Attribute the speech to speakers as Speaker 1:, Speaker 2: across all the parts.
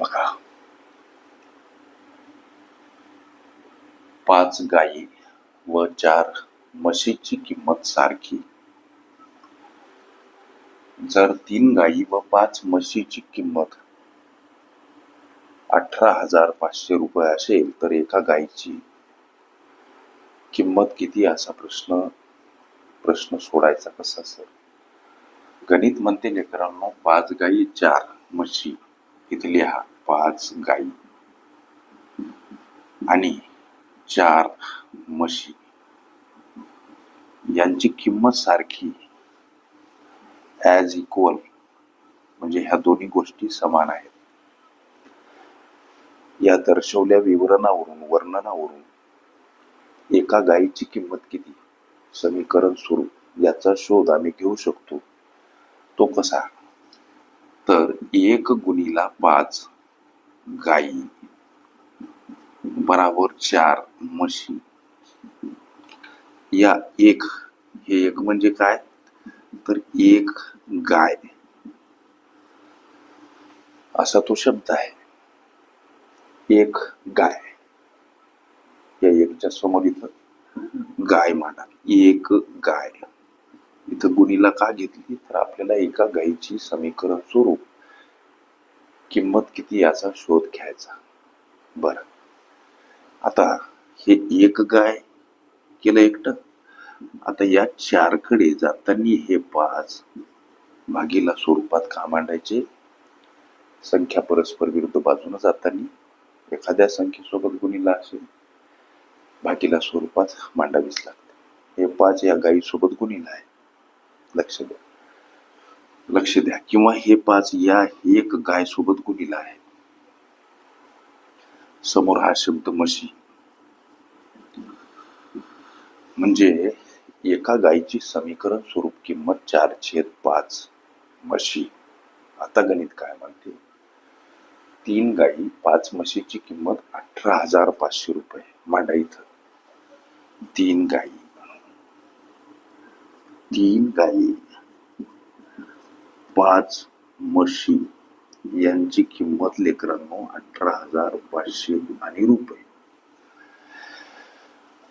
Speaker 1: बघा. पाच गायी व चार म्हशीची किंमत सारखी. जर तीन गायी व पाच म्हशीची किंमत अठरा हजार पाचशे रुपये असेल तर एका गायीची किंमत किती असा प्रश्न प्रश्न सोडायचा कसा सर? गणित म्हणते लेकरांनो पाच गायी चार म्हशी. इथल्या लिहा पाच गाई. आणि चार म्हशी. यांची किंमत सारखी ॲज इक्वल म्हणजे ह्या दोन्ही गोष्टी समान आहेत. या दर्शवल्या विवरणावरून वर्णनावरून एका गायीची किंमत किती? समीकरण स्वरूप याचा शोध आम्ही घेऊ शकतो. तो कसा? तर एक गुणीला पाच. गाई. बराबर चार. म्हशी. या एक हे एक म्हणजे काय? तर एक गाय. असा तो शब्द आहे. एक गाय. या एकच्या समोर इथं गाय म्हणा एक गाय. इथं गुणीला का घेतली? तर आपल्याला एका गायीची समीकरण स्वरूप किंमत किती याचा शोध घ्यायचा. बर. आता हे एक गाय केलं एकट. आता या चारकडे जाताना हे पाच भागीला स्वरूपात का मांडायचे संख्या परस्पर विरुद्ध बाजून जाताना एखाद्या संख्येसोबत गुणीला असेल भागीला स्वरूपात मांडावीच लागते. हे पाच या गायीसोबत गुणीला आहे. लक्ष द्या. लक्ष द्या. किंवा हे पाच या एक गाय सोबत गुणिला आहे. समोर हा शब्द म्हशी म्हणजे एका गायीची समीकरण स्वरूप किंमत चार छेद पाच म्हशी आता गणित काय म्हणते? तीन गायी पाच म्हशीची किंमत अठरा हजार पाचशे रुपये. मांडा इथं. तीन गायी. तीन गायी पाच म्हशी. यांची किंमत लेकरांनो अठरा हजार पाचशे आणि रुपये.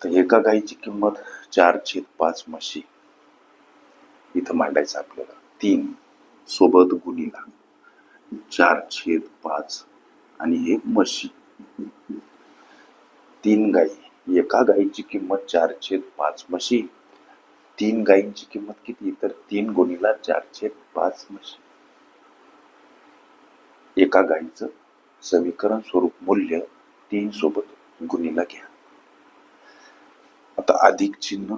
Speaker 1: तर एका गायीची किंमत चार छेद पाच म्हशी. इथं मांडायचं आपल्याला. तीन सोबत गुणीला. चार छेद पाच आणि हे म्हशी. तीन गायी एका गायीची किंमत चार छेद पाच म्हशी. तीन गायींची किंमत किती? तर तीन गुणीला चारशे पाच म्हशी. एका गायीचं समीकरण स्वरूप मूल्य तीन सोबत गुणीला घ्या. आता अधिक चिन्ह.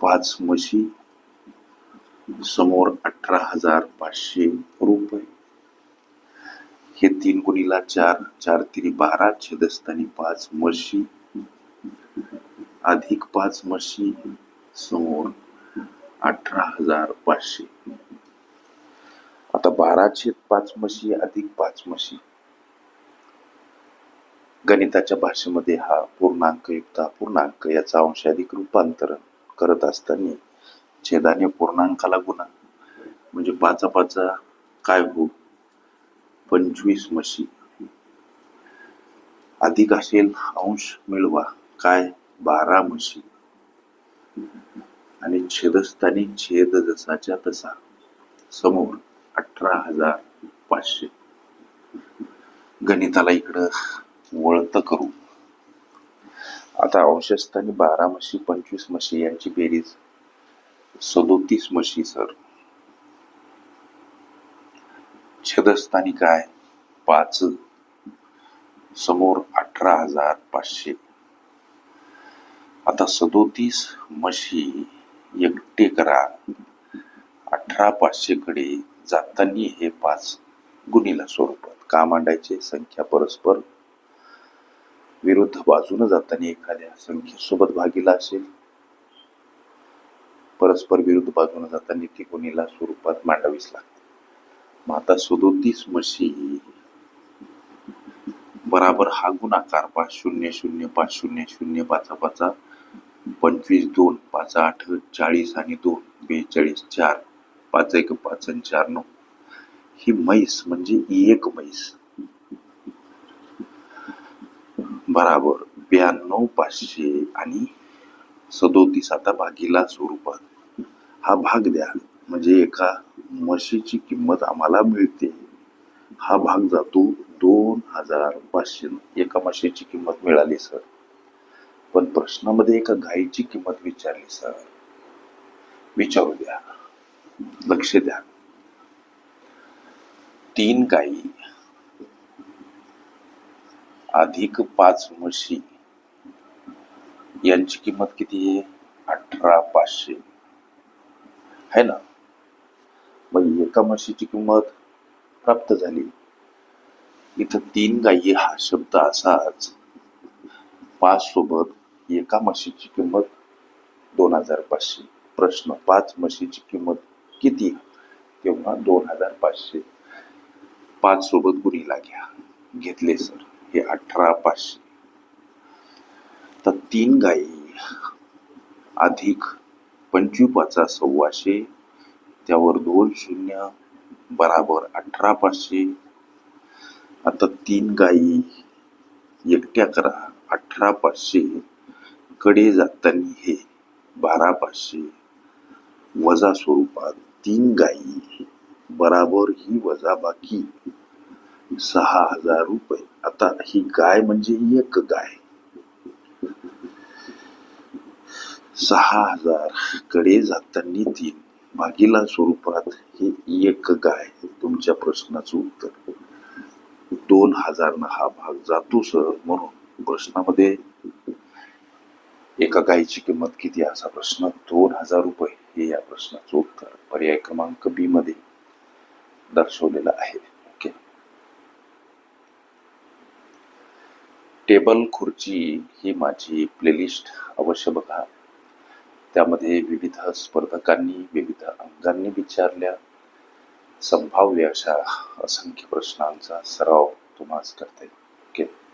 Speaker 1: पाच म्हशी समोर अठरा हजार पाचशे रुपये. हे तीन गुणीला चार चार तिरी बारा छेदस्थानी पाच म्हशी. अधिक पाच म्हशी समोर अठरा हजार पाचशे. आता बारा छेद पाच म्हशी अधिक पाच म्हशी. गणिताच्या भाषेमध्ये हा पूर्णांकयुक्त पूर्णांक याचा अंशाधिक रूपांतरण करत असताना छेदाने पूर्णांकाला गुणा. म्हणजे पाचा पाचा काय हो पंचवीस म्हशी. अधिक असेल अंश मिळवा. काय? बारा म्हशी. आणि छेदस्थानी छेद जसाच्या तसा. समोर अठरा हजार पाचशे. गणिताला इकडं वळत करू. आता अंशस्थानी बारा म्हशी पंचवीस मशी यांची बेरीज. सदोतीस म्हशी सर. छेदस्थानी काय? पाच. समोर अठरा हजार पाचशे. आता सदोतीस म्हशी एकटे करा. अठरा पाचशेकडे जातानी हे पाच गुणीला स्वरूपात का मांडायचे संख्या परस्पर विरुद्ध बाजूने जाताना एखाद्या संख्येसोबत भागीला असेल. परस्पर विरुद्ध बाजूने जाताना ती गुणीला स्वरूपात मांडावीच लागते. मग आता सदोतीस मशी बराबर हा गुणाकार पाच शून्य शून्य पाच शून्य शून्य पाचा पाचा पंचवीस दोन पाच आठ चाळीस आणि दोन बेचाळीस चार पाच एक पाच आणि चार नऊ. ही म्हैस म्हणजे एक म्हैस. बराबर ब्याण्णव पाचशे आणि सदोतीस आता भागीला स्वरूपात. हा भाग द्या. म्हणजे एका म्हशीची किंमत आम्हाला मिळते. हा भाग जातो दोन हजार पाचशे. एका म्हशीची किंमत मिळाली सर. पण प्रश्नामध्ये एका गायीची किंमत विचारली सर विचारू द्या. लक्ष द्या. तीन गायी अधिक पाच म्हशी यांची किंमत किती आहे? अठरा पाचशे. है ना? मग एका म्हशीची किंमत प्राप्त झाली. इथं तीन गायी हा शब्द असाच पाच सोबत एका म्हशीची किंमत दोन हजार पाचशे. प्रश्न पाच म्हशीची किंमत किती? तेव्हा दोन हजार पाचशे. पाच सोबत गुणीला घ्या. घेतले सर. हे अठरा पाचशे. तर तीन गायी अधिक पंचवीपाचा सव्वाशे त्यावर दोन शून्य बराबर अठरा पाचशे. आता तीन गायी एकट्या करा. अठरा पाचशे. कडे जाताना हे बारा पाचशे वजा स्वरूपात तीन गायी बराबर ही वजा बाकी सहा हजार रुपये. आता ही गाय म्हणजे एक गाय. सहा हजारकडे जाताना तीन. भागीला स्वरूपात हे एक गाय. तुमच्या प्रश्नाचं उत्तर. दोन हजार हा भाग जातो सर म्हणून प्रश्नामध्ये एका गायीची किंमत किती असा प्रश्न. दोन हजार रुपये हे या प्रश्नाचं उत्तर पर्याय क्रमांक बी मध्ये दर्शवलेलं आहे. ओके टेबल खुर्ची ही माझी प्लेलिस्ट अवश्य बघा. त्यामध्ये विविध स्पर्धकांनी विविध अंगांनी विचारल्या. संभाव्य अशा असंख्य प्रश्नांचा सराव तुम्हाला करता येईल. ओके